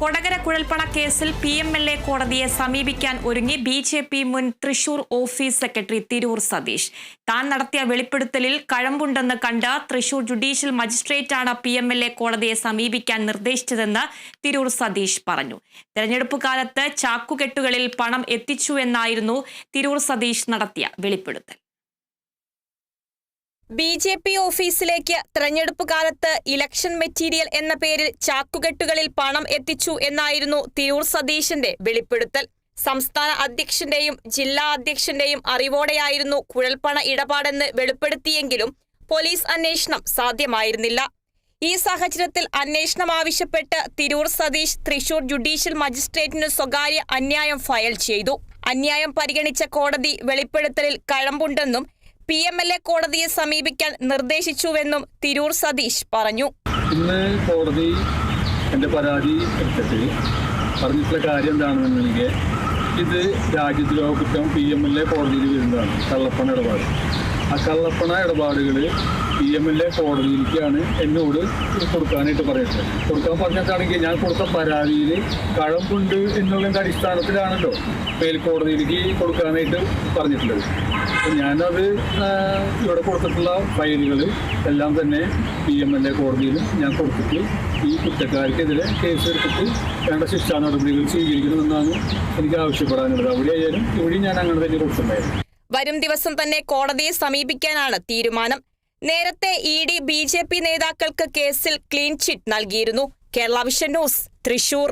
കൊടകര കുഴൽപ്പണ കേസിൽ P M L A കോടതിയെ സമീപിക്കാൻ ഒരുങ്ങി ബി ജെ പി മുൻ തൃശൂർ ഓഫീസ് സെക്രട്ടറി തിരൂർ സതീഷ്. താൻ നടത്തിയ വെളിപ്പെടുത്തലിൽ കഴമ്പുണ്ടെന്ന് കണ്ട് തൃശൂർ ജുഡീഷ്യൽ മജിസ്ട്രേറ്റാണ് പി എം എൽ എ കോടതിയെ സമീപിക്കാൻ നിർദ്ദേശിച്ചതെന്ന് തിരൂർ സതീഷ് പറഞ്ഞു. തെരഞ്ഞെടുപ്പ് കാലത്ത് ചാക്കുകെട്ടുകളിൽ പണം എത്തിച്ചു എന്നായിരുന്നു തിരൂർ സതീഷ് നടത്തിയ വെളിപ്പെടുത്തൽ. ബി ജെ പി ഓഫീസിലേക്ക് തെരഞ്ഞെടുപ്പ് കാലത്ത് ഇലക്ഷൻ മെറ്റീരിയൽ എന്ന പേരിൽ ചാക്കുകെട്ടുകളിൽ പണം എത്തിച്ചു എന്നായിരുന്നു തിരൂർ സതീശന്റെ വെളിപ്പെടുത്തൽ. സംസ്ഥാന അധ്യക്ഷന്റെയും ജില്ലാ അധ്യക്ഷന്റെയും അറിവോടെയായിരുന്നു കുഴൽപ്പണ ഇടപാടെന്ന് വെളിപ്പെടുത്തിയെങ്കിലും പോലീസ് അന്വേഷണം സാധ്യമായിരുന്നില്ല. ഈ സാഹചര്യത്തിൽ അന്വേഷണം ആവശ്യപ്പെട്ട് തിരൂർ സതീഷ് തൃശൂർ ജുഡീഷ്യൽ മജിസ്ട്രേറ്റിന് സ്വകാര്യ അന്യായം ഫയൽ ചെയ്തു. അന്യായം പരിഗണിച്ച കോടതി വെളിപ്പെടുത്തലിൽ കഴമ്പുണ്ടെന്നും പി എം എൽ എ കോടതിയെ സമീപിക്കാൻ നിർദ്ദേശിച്ചുവെന്നും തിരൂർ സതീഷ് പറഞ്ഞു. ഇന്ന് കോടതി എന്റെ പരാതി എടുത്തിട്ട് പറഞ്ഞിട്ടുള്ള കാര്യം എന്താണെന്നുണ്ടെങ്കിൽ ഇത് രാജ്യദ്രോഹ കുറ്റം പി എം എൽ എ കോടതിയിൽ വരുന്നതാണ്. കള്ളപ്പണ ഇടപാട്. ആ കള്ളപ്പണ ഇടപാടുകൾ പി എം എൽ എ കോടതിയിലേക്കാണ് എന്നോട് കൊടുക്കാനായിട്ട് പറയുന്നത്. കൊടുക്കാൻ പറഞ്ഞിട്ടാണെങ്കിൽ ഞാൻ കൊടുത്ത പരാതിയിൽ കഴമ്പുണ്ട് എന്നുള്ളതിന്റെ അടിസ്ഥാനത്തിലാണല്ലോ മേൽക്കോടതിയിലേക്ക് കൊടുക്കാനായിട്ട് പറഞ്ഞിട്ടുള്ളത്. ഞാനത് ഇവിടെ കൊടുത്തിട്ടുള്ള ഫയലുകൾ എല്ലാം തന്നെ പി എം എൽ എ കോടതിയിലും ഞാൻ കൊടുത്തിട്ട് ഈ കുറ്റക്കാർക്കെതിരെ കേസ് എടുത്തിട്ട് വേണ്ട ശിക്ഷാ നടപടികൾ സ്വീകരിക്കണമെന്നാണ് എനിക്ക് ആവശ്യപ്പെടാനുള്ളത്. അവിടെ ആയാലും ഇവിടെയും ഞാൻ അങ്ങനെ തന്നെ കൊടുത്തിട്ടുണ്ടായിരുന്നു. വരും ദിവസം തന്നെ കോടതിയെ സമീപിക്കാനാണ് തീരുമാനം. നേരത്തെ E D B J P നേതാക്കൾക്ക് കേസിൽ ക്ലീൻ ചിറ്റ് നൽകിയിരുന്നു. Kerala vision news Thrissur.